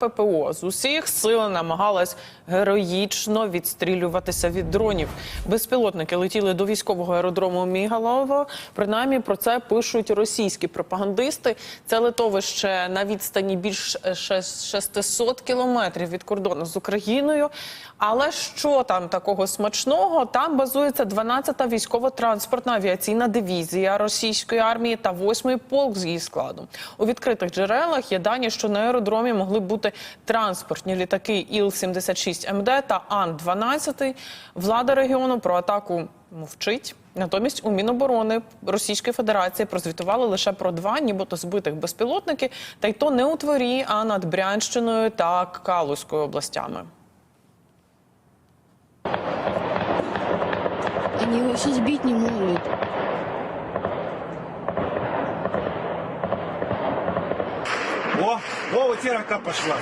ППО з усіх сил намагалась героїчно відстрілюватися від дронів. Безпілотники летіли до військового аеродрому Мігалово. Принаймні про це пишуть російські пропагандисти. Це литовище на відстані більш е, 600 кілометрів від кордону з Україною. Але що там такого смачного? Там базується 12-та військово-транспортна авіаційна дивізія російської армії та 8-й полк з її складу. У відкритих джерелах є дані, що на аеродромі могли бути транспортні літаки Іл-76МД та Ан-12. Влада регіону про атаку мовчить. Натомість у Міноборони Російської Федерації прозвітували лише про два, нібито збитих безпілотники, та й то не у Творі, а над Брянщиною та Калузькою областями. Они его все сбить не могут. О, о, вот рака пошла.